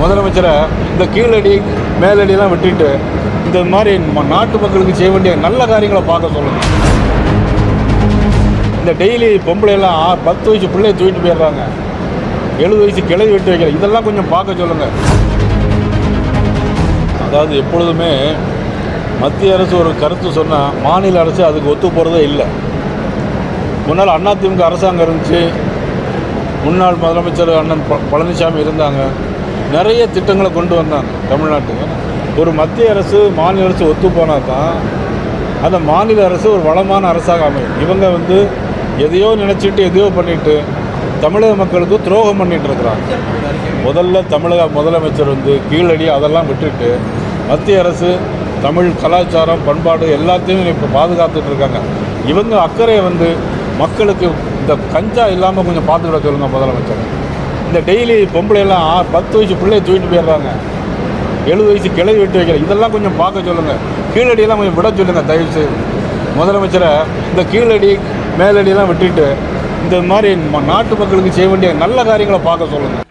முதலமைச்சரை இந்த கீழடி மேலடியெல்லாம் விட்டுட்டு இந்த மாதிரி ம- நாட்டு மக்களுக்கு செய்ய வேண்டிய நல்ல காரியங்களை பார்க்க சொல்லுங்கள் இந்த டெய்லி பொம்பளை எல்லாம் ஆ- பத்து வயசு பிள்ளைய தூக்கிட்டு போயிடுறாங்க. எழுபது வயசு கிளவி விட்டு வைக்கிற இதெல்லாம் கொஞ்சம் பார்க்க சொல்லுங்கள் அதாவது எப்பொழுதுமே மத்திய அரசு ஒரு கருத்து சொன்னால் மாநில அரசு அதுக்கு ஒத்து போகிறதே இல்லை. முன்னால் அதிமுக அரசாங்கம் இருந்துச்சு. முன்னாள் முதலமைச்சர் அண்ணன் ப- பழனிசாமி இருந்தாங்க. நிறைய திட்டங்களை கொண்டு வந்தாங்க தமிழ்நாட்டுக்கு. ஒரு மத்திய அரசு மாநில அரசு ஒத்து போனால் தான் அந்த மாநில அரசு ஒரு வளமான அரசாக அமையும். இவங்க வந்து எதையோ நினச்சிட்டு எதையோ பண்ணிட்டு தமிழக மக்களுக்கு துரோகம் பண்ணிட்டு இருக்கிறாங்க. முதல்ல தமிழக முதலமைச்சர் வந்து கீழடி அதெல்லாம் விட்டுட்டு மத்திய அரசு தமிழ் கலாச்சாரம் பண்பாடு எல்லாத்தையும் இப்போ பாதுகாத்துட்டு இருக்காங்க. இவங்க அக்கறையை வந்து மக்களுக்கு இந்த கஞ்சா இல்லாமல் கொஞ்சம் பார்த்துக்கிட சொல்லுங்கள் முதலமைச்சர். இந்த டெய்லி பொம்பளை எல்லாம் ஆ- பத்து வயசு பிள்ளைய தூக்கிட்டு போயிடுறாங்க. எழுபது வயசு கிளவி வெட்டி வைக்கிற இதெல்லாம் கொஞ்சம் பார்க்க சொல்லுங்கள் கீழடியெல்லாம் கொஞ்சம் விட சொல்லுங்கள் தயவு செய்து முதலமைச்சரை இந்த கீழடி மேலடியெல்லாம் விட்டுட்டு இந்த மாதிரி ம- நாட்டு மக்களுக்கு செய்ய வேண்டிய நல்ல காரியங்களை பார்க்க சொல்லுங்கள்